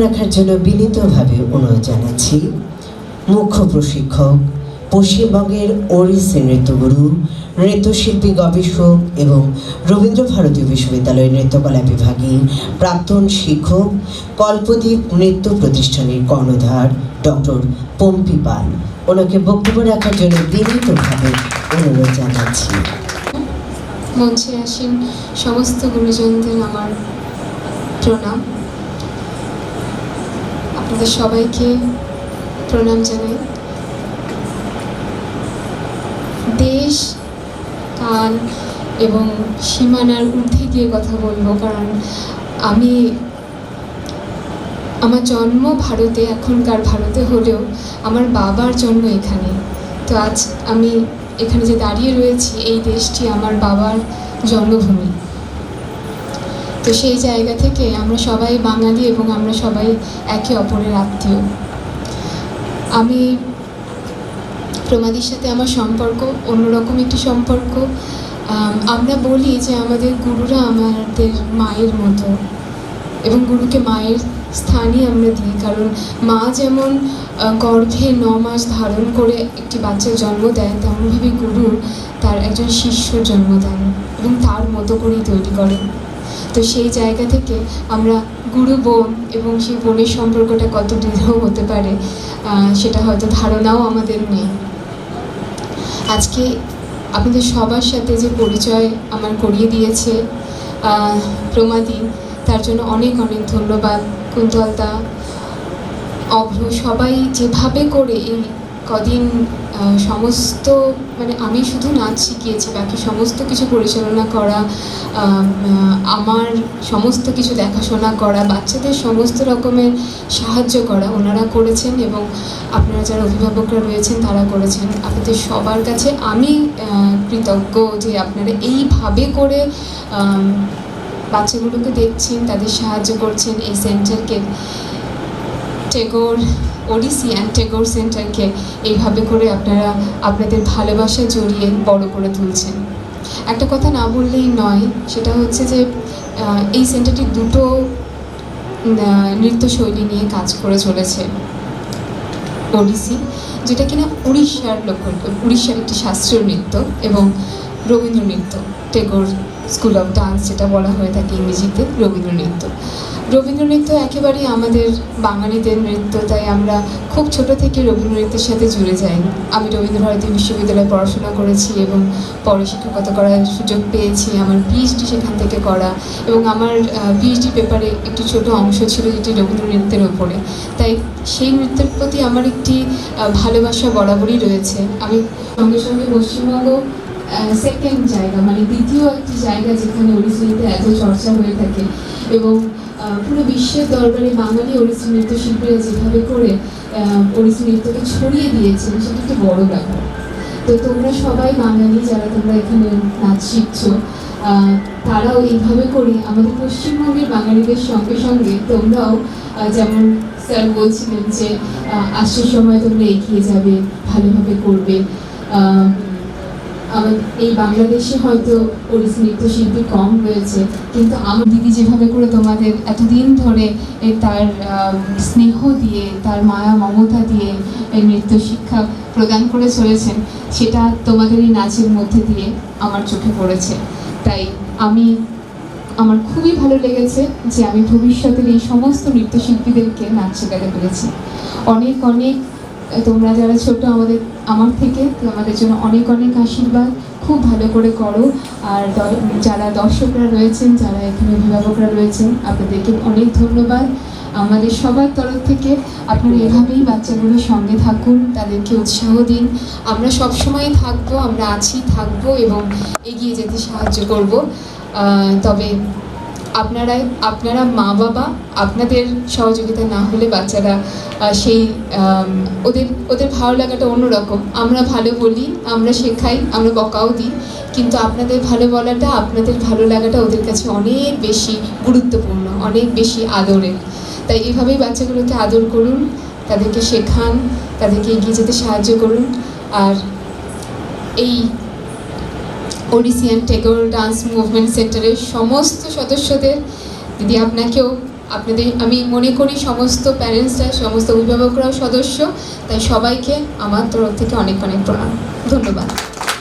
রাখার জন্য বিনীতভাবে অনুরোধ জানাচ্ছি মুখ্য প্রশিক্ষক, পশ্চিমবঙ্গের ওড়িশি নৃত্যগুরু, নৃত্যশিল্পী গবেষক এবং রবীন্দ্র ভারতী বিশ্ববিদ্যালয়ের নৃত্যকলা বিভাগের প্রাক্তন শিক্ষক কল্পদ্বীপ নৃত্য প্রতিষ্ঠানের কর্ণধার ডক্টর পম্পি পাল। ওনাকে বক্তব্য রাখার জন্য বিনীতভাবে অনুরোধ জানাচ্ছি। মঞ্চে আসেন সমস্ত গুরুজনদের আমার প্রণাম। আপনাদের সবাইকে প্রণাম জানাই। দেশ, কাল এবং সীমানার ঊর্ধ্বে গিয়ে কথা বলব, কারণ আমি আমার জন্ম ভারতে, এখনকার ভারতে হলেও আমার বাবার জন্ম এখানে। তো আজ আমি এখানে যে দাঁড়িয়ে রয়েছি, এই দেশটি আমার বাবার জন্মভূমি। তো সেই জায়গা থেকে আমরা সবাই বাঙালি এবং আমরা সবাই একে অপরের আত্মীয়। আমি প্রমাদির সাথে আমার সম্পর্ক, অন্যরকম একটি সম্পর্ক। আমরা বলি যে আমাদের গুরুরা আমাদের মায়ের মতো এবং গুরুকে মায়ের স্থানই আমরা দিই। কারণ মা যেমন গর্ভে ন মাস ধারণ করে একটি বাচ্চার জন্ম দেয়, তেমনভাবে গুরু তার একজন শিষ্যর জন্ম দেন এবং তার মতো করেই তৈরি করেন। তো সেই জায়গা থেকে আমরা গুরু বোন এবং সেই বোনের সম্পর্কটা কত দৃঢ় হতে পারে সেটা হয়তো ধারণাও আমাদের নেই। আজকে আপনাদের সবার সাথে যে পরিচয় আমার করিয়ে দিয়েছে প্রমাদি, তার জন্য অনেক অনেক ধন্যবাদ। কুন্তলতা অভ্র, সবাই যেভাবে করে এই কদিন সমস্ত মানে আমি শুধু নাচ শিখিয়েছি, বাকি সমস্ত কিছু পরিচালনা করা আমার সমস্ত কিছু দেখাশোনা করা, বাচ্চাদের সমস্ত রকমের সাহায্য করা ওনারা করেছেন এবং আপনারা যারা অভিভাবকরা রয়েছেন তারা করেছেন। আপনাদের সবার কাছে আমি কৃতজ্ঞ যে আপনারা এইভাবে করে বাচ্চাগুলোকে দেখছেন, তাদের সাহায্য করছেন, এই সেন্টারকে টেগোর, ওডিসি অ্যান্ড টেগোর সেন্টারকে এইভাবে করে আপনারা আপনাদের ভালোবাসা জড়িয়ে বড় করে তুলছেন। একটা কথা না বললেই নয়, সেটা হচ্ছে যে এই সেন্টারটি দুটো নৃত্যশৈলী নিয়ে কাজ করে চলেছে। ওডিসি, যেটা কিনা উড়িষ্যার লোক উড়িষ্যার একটি শাস্ত্রীয় নৃত্য এবং রবীন্দ্র নৃত্য টেগোর স্কুল অফ ডান্স যেটা বলা হয়ে থাকে ইংরেজিতে রবীন্দ্র নৃত্য রবীন্দ্র নৃত্য একেবারেই আমাদের বাঙালিদের নৃত্য, তাই আমরা খুব ছোট থেকে রবীন্দ্র নৃত্যের সাথে জুড়ে যাই। আমি রবীন্দ্রভারতী বিশ্ববিদ্যালয়ে পড়াশোনা করেছি এবং পরে শিক্ষকতা করার সুযোগ পেয়েছি। আমার পিএইচডি সেখান থেকে করা এবং আমার পিএইচডি পেপারে একটি ছোট অংশ ছিল যেটি রবীন্দ্র নৃত্যের ওপরে তাই সেই নৃত্যের প্রতি আমার একটি ভালোবাসা বরাবরই রয়েছে। আমি সঙ্গে সঙ্গে পশ্চিমবঙ্গ সেকেন্ড জায়গা মানে দ্বিতীয় একটি জায়গা যেখানে ওড়িশিতে এত চর্চা হয়ে থাকে এবং পুরো বিশ্বের দরবারে বাঙালি ওড়িশি নৃত্যশিল্পীরা যেভাবে করে ওড়িশি নৃত্যকে ছড়িয়ে দিয়েছেন, সেটা একটি বড় ব্যাপার। তো তোমরা সবাই বাঙালি যারা তোমরা এখানে নাচ শিখছো তারাও এইভাবে করে আমাদের পশ্চিমবঙ্গের বাঙালিদের সঙ্গে সঙ্গে তোমরাও যেমন স্যার বলছিলেন যে আসছে সময় তোমরা এগিয়ে যাবে, ভালোভাবে করবে। এই বাংলাদেশে হয়তো ওড়িশি নৃত্যশিল্পী কম রয়েছে, কিন্তু আমার দিদি যেভাবে করে তোমাদের এতদিন ধরে তার স্নেহ দিয়ে, তার মায়া মমতা দিয়ে এই নৃত্য শিক্ষা প্রদান করে চলেছেন, সেটা তোমাদের এই নাচের মধ্যে দিয়ে আমার চোখে পড়েছে। তাই আমি, আমার খুবই ভালো লেগেছে যে আমি ভবিষ্যতের এই সমস্ত নৃত্যশিল্পীদেরকে নাচ শেখাতে পেরেছি। অনেক অনেক তোমরা যারা ছোট, আমাদের, আমার থেকে তোমাদের জন্য অনেক অনেক আশীর্বাদ। খুব ভালো করে করো। আর যারা দর্শকরা রয়েছেন, যারা এখানে অভিভাবকরা রয়েছেন, আপনাদেরকে অনেক ধন্যবাদ। আমাদের সবার তরফ থেকে আপনারা এভাবেই বাচ্চাগুলোর সঙ্গে থাকুন, তাদেরকে উৎসাহ দিন। আমরা সবসময় থাকব, আমরা আছি, থাকব এবং এগিয়ে যেতে সাহায্য করব। তবে আপনারা আপনারা মা বাবা, আপনাদের সহযোগিতা না হলে বাচ্চারা সেই ওদের ওদের ভালো লাগাটা অন্যরকম। আমরা ভালো বলি, আমরা শেখাই, আমরা বকাও দিই, কিন্তু আপনাদের ভালো বলাটা, আপনাদের ভালো লাগাটা ওদের কাছে অনেক বেশি গুরুত্বপূর্ণ, অনেক বেশি আদরের। তাই এভাবেই বাচ্চাগুলোকে আদর করুন, তাদেরকে শেখান, তাদেরকে এগিয়ে যেতে সাহায্য করুন, আর এই Odissi and Tagore dance movement সেন্টারের সমস্ত সদস্যদের দিদি আপনাকেও, আপনাদের, আমি মনে করি সমস্ত প্যারেন্টসরা সমস্ত অভিভাবকরাও সদস্য, তাই সবাইকে আমার তরফ থেকে অনেক অনেক প্রণাম। ধন্যবাদ।